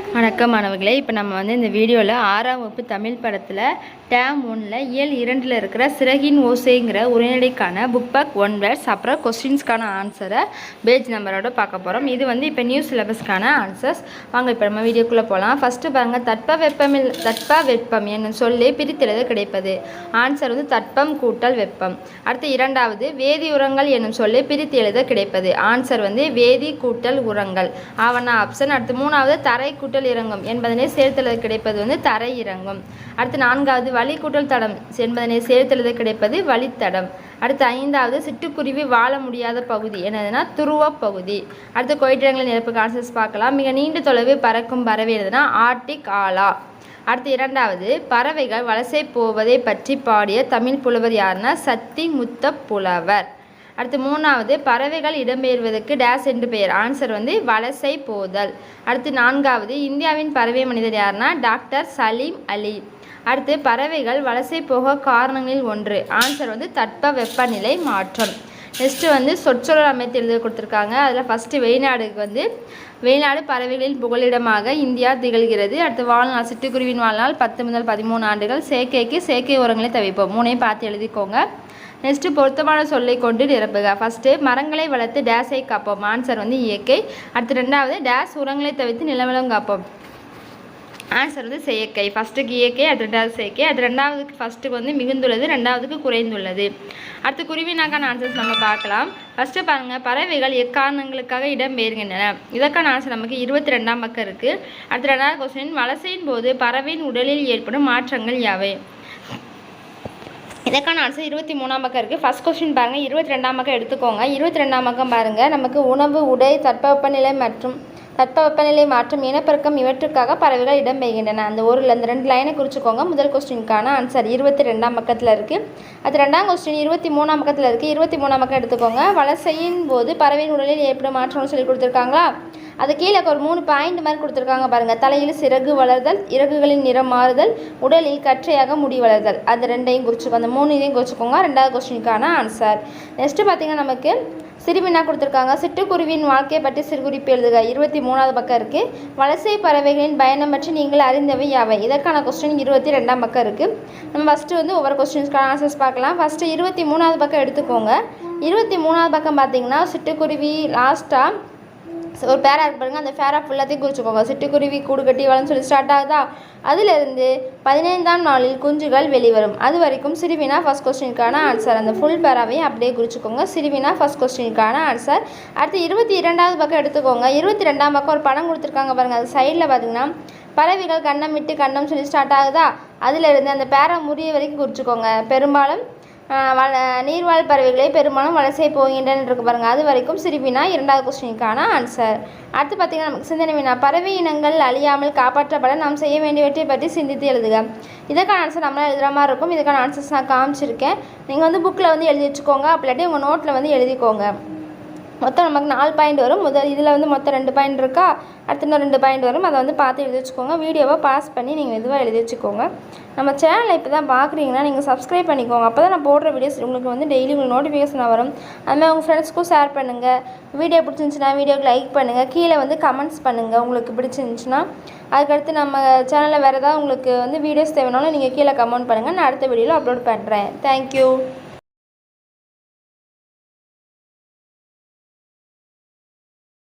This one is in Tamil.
வணக்கம் மாணவர்களே. இப்போ நம்ம வந்து இந்த வீடியோவில் ஆறாம் வகுப்பு தமிழ் படத்தில் டேம் ஒன்னில் இயல் இரண்டில் இருக்கிற சிறகின் ஓசைங்கிற உரைநடைக்கான புக் பேக் ஒன் வேர்ட்ஸ் அப்புறம் கொஸ்டின்ஸ்க்கான ஆன்சரை பேஜ் நம்பரோட பார்க்க போகிறோம் இது வந்து இப்போ நியூ சிலபஸ்க்கான ஆன்சர்ஸ் வாங்க இப்போ நம்ம வீடியோக்குள்ளே போகலாம் ஃபஸ்ட்டு பாருங்கள் தட்ப வெப்பமில் தட்ப வெப்பம் என்னும் சொல்லி பிரித்தெழுத கிடைப்பது. ஆன்சர் வந்து தட்பம் கூட்டல் வெப்பம் அடுத்து இரண்டாவது வேதி உரங்கள் என்னும் சொல்லி பிரித்து எழுத கிடைப்பது. ஆன்சர் வந்து வேதி கூட்டல் உரங்கள் ஆவணா ஆப்ஷன் அடுத்து மூணாவது தரை கூட்டல் கூட்டல் இறங்கும் என்பதனை சேர்த்தெழுத கிடைப்பது வந்து தரை இறங்கும். அடுத்து நான்காவது வழி கூட்டல் தடம் என்பதனை சேர்த்தெழுத கிடைப்பது வழித்தடம். அடுத்து ஐந்தாவது சிட்டுக்குருவி வாழ முடியாத பகுதி என்னதுன்னா துருவ பகுதி. அடுத்து கொயிற்றிடங்களை நிரப்பு ஆன்சர்ஸ் பார்க்கலாம். மிக நீண்ட தொலைவு பறக்கும் பறவை என்னதுன்னா ஆர்டிக் ஆலா. அடுத்து இரண்டாவது பறவைகள் வலசை போவதை பற்றி பாடிய தமிழ் புலவர் யாருன்னா சத்தி முத்த புலவர். அடுத்து மூணாவது பறவைகள் இடம்பெயர்வதற்கு டேஸ் என்று பெயர். ஆன்சர் வந்து வலசை போதல். அடுத்து நான்காவது இந்தியாவின் பறவை மனிதர் யாருன்னா டாக்டர் சலீம் அலி. அடுத்து பறவைகள் வலசை போக காரணங்களில் ஒன்று. ஆன்சர் வந்து தட்ப வெப்பநிலை மாற்றம். நெக்ஸ்ட்டு வந்து சொற்சொலர் அமைத்து எழுத கொடுத்துருக்காங்க. அதில் ஃபஸ்ட்டு வெளிநாடுக்கு வந்து வெளிநாடு பறவைகளின் புகலிடமாக இந்தியா திகழ்கிறது. அடுத்து வாழ்நாள் சிட்டுக்குருவின் வாழ்நாள் பத்து முதல் பதிமூணு ஆண்டுகள். செயற்கைக்கு செயற்கை உரங்களை தவிப்போம். மூணையும் பார்த்து எழுதிக்கோங்க. நெக்ஸ்ட்டு பொருத்தமான சொல்லை கொண்டு நிரப்புக. ஃபஸ்ட்டு மரங்களை வளர்த்து டேஸை காப்போம். ஆன்சர் வந்து இயற்கை. அடுத்து ரெண்டாவது டேஸ் உரங்களை தவிர்த்து நிலவலம் காப்போம். ஆன்சர் வந்து செயற்கை. ஃபஸ்ட்டுக்கு இயற்கை அது ரெண்டாவது செயற்கை. அது ரெண்டாவதுக்கு ஃபஸ்ட்டுக்கு வந்து மிகுந்துள்ளது ரெண்டாவதுக்கு குறைந்துள்ளது. அடுத்து குருவினாக்கான ஆன்சர்ஸ் நம்ம பார்க்கலாம். ஃபஸ்ட்டு பாருங்கள் பறவைகள் எக்காரணங்களுக்காக இடம்பெயர்கின்றன. இதற்கான ஆன்சர் நமக்கு இருபத்தி ரெண்டாம் பக்கம் இருக்குது அடுத்து ரெண்டாவது கொஸ்டின் வலசையின் போது பறவையின் உடலில் ஏற்படும் மாற்றங்கள் யாவை? இதற்கான ஆன்சர் இருபத்தி மூணாம் பக்கம் இருக்குது ஃபஸ்ட் கொஸ்டின் பாருங்கள் இருபத்தி ரெண்டாம் பக்கம் எடுத்துக்கோங்க. இருபத்தி ரெண்டாம் பக்கம் பாருங்கள் நமக்கு உணவு உடை தட்பவெப்பநிலை மற்றும் தட்பவெப்பநிலை மாற்றம் இனப்பெருக்கம் இவற்றுக்காக பறவைகள் இடம்பெறுகின்றன அந்த ஒரு அந்த ரெண்டு லைனை குறிச்சிக்கோங்க. முதல் கொஸ்டினுக்கான ஆன்சர் இருபத்தி ரெண்டாம் பக்கத்தில் இருக்குது அது ரெண்டாம் கொஸ்டின் இருபத்தி மூணாம் பக்கத்தில் இருக்குது இருபத்தி மூணாம் பக்கம் எடுத்துக்கோங்க. வலசையின் போது பறவையின் உடலில் ஏற்படும் மாற்றம்னு சொல்லி கொடுத்துருக்காங்களா? அது கீழே ஒரு மூணு பாயிண்ட் மாதிரி கொடுத்துருக்காங்க பாருங்கள் தலையில் சிறகு வளர்தல் இறகுகளின் நிறம் மாறுதல் உடலில் கற்றையாக முடி வளர்தல். அந்த ரெண்டையும் குறிச்சிக்கோ அந்த மூணு இதையும் குறிச்சிக்கோங்க. ரெண்டாவது கொஸ்டினுக்கான ஆன்சர் நெக்ஸ்ட்டு பார்த்தீங்கன்னா நமக்கு சிறுமினா கொடுத்துருக்காங்க? சிட்டுக்குருவியின் வாழ்க்கையை பற்றி சிறுகுறிப்பு எழுதுக. இருபத்தி மூணாவது பக்கம் இருக்குது வலசை பறவைகளின் பயணம் பற்றி நீங்கள் அறிந்தவை யாவை? இதற்கான கொஸ்டின் இருபத்தி ரெண்டாம் பக்கம் இருக்குது நம்ம ஃபஸ்ட்டு வந்து ஒவ்வொரு கொஸ்டின்ஸ்க்கான ஆன்சர்ஸ் பார்க்கலாம். ஃபஸ்ட்டு இருபத்தி மூணாவது பக்கம் எடுத்துக்கோங்க. இருபத்தி மூணாவது பக்கம் பார்த்தீங்கன்னா சிட்டுக்குருவி லாஸ்ட்டாக ஒரு பேரா இருக்கு பாருங்க. அந்த பேரா ஃபுல்லாத்தையும் குறிச்சுக்கோங்க சிட்டுக்குருவி கூடு கட்டி வளர்ந்து சொல்லி ஸ்டார்ட் ஆகுதா? அதிலிருந்து பதினைந்தாம் நாளில் குஞ்சுகள் வெளிவரும். அது வரைக்கும் சிறுவினா ஃபஸ்ட் கொஸ்டினுக்கான ஆன்சர் அந்த ஃபுல் பேராவையும் அப்படியே குறிச்சுக்கோங்க. சிறுவினா ஃபஸ்ட் கொஸ்டினுக்கான ஆன்சர் அடுத்து இருபத்தி இரண்டாவது பக்கம் எடுத்துக்கோங்க. இருபத்தி ரெண்டாம் பக்கம் ஒரு படம் கொடுத்துருக்காங்க பாருங்கள் அது சைடில் பார்த்தீங்கன்னா பறவைகள் கண்ணம் விட்டு கண்ணம் சொல்லி ஸ்டார்ட் ஆகுதா? அதிலிருந்து அந்த பேரா முடிய வரைக்கும் குறிச்சுக்கோங்க. பெரும்பாலும் வள நீர்வாழ் பறவைகளே பெரும்பாலும் வலசை போகின்றன இருக்கு பாருங்கள் அது வரைக்கும் சிறுவினா இரண்டாவது கொஸ்டினுக்கான ஆன்சர் அடுத்து பார்த்திங்கன்னா நமக்கு சிந்தனை வினா பறவை இனங்கள் அழியாமல் காப்பாற்றப்பட நாம் செய்ய வேண்டியவற்றை பற்றி சிந்தித்து எழுதுக. இதற்கான ஆன்சர் நம்மளால் எழுதுகிற மாதிரி இருக்கும். இதுக்கான ஆன்சர்ஸ் நான் காமிச்சிருக்கேன். நீங்கள் வந்து புக்கில் வந்து எழுதி வச்சுக்கோங்க. அப்படி உங்கள் நோட்டில் வந்து எழுதிக்கோங்க. மொத்தம் நமக்கு நாலு பாயிண்ட் வரும். முதல் இதில் வந்து மொத்தம் ரெண்டு பாயிண்ட் இருக்கா? அடுத்து இன்னும் ரெண்டு பாயிண்ட் வரும். அதை வந்து பார்த்து எழுதி வச்சுக்கோங்க வீடியோவை பாஸ் பண்ணி நீங்கள் இதுவாக எழுதி வச்சுக்கோங்க நம்ம சேனலை இப்போ தான் பார்க்குறீங்கன்னா நீங்கள் சப்ஸ்கிரைப் பண்ணிக்கோங்க. அப்போ தான் நான் போடுற வீடியோஸ் உங்களுக்கு வந்து டெய்லி உங்களுக்கு நோட்டிஃபிகேஷன் வரும். அதுமாதிரி உங்கள் ஃப்ரெண்ட்ஸ்க்கும் ஷேர் பண்ணுங்கள் வீடியோ பிடிச்சிருந்துச்சின்னா வீடியோக்கு லைக் பண்ணுங்கள் கீழே வந்து கமெண்ட்ஸ் பண்ணுங்கள் உங்களுக்கு பிடிச்சிருந்துச்சின்னா அதுக்கடுத்து நம்ம சேனலில் வேறு ஏதாவது உங்களுக்கு வந்து வீடியோஸ் தேவைனாலும் நீங்கள் கீழே கமெண்ட் பண்ணுங்கள் நான் அடுத்த வீடியோவில் அப்லோட் பண்ணுறேன் தேங்க்யூ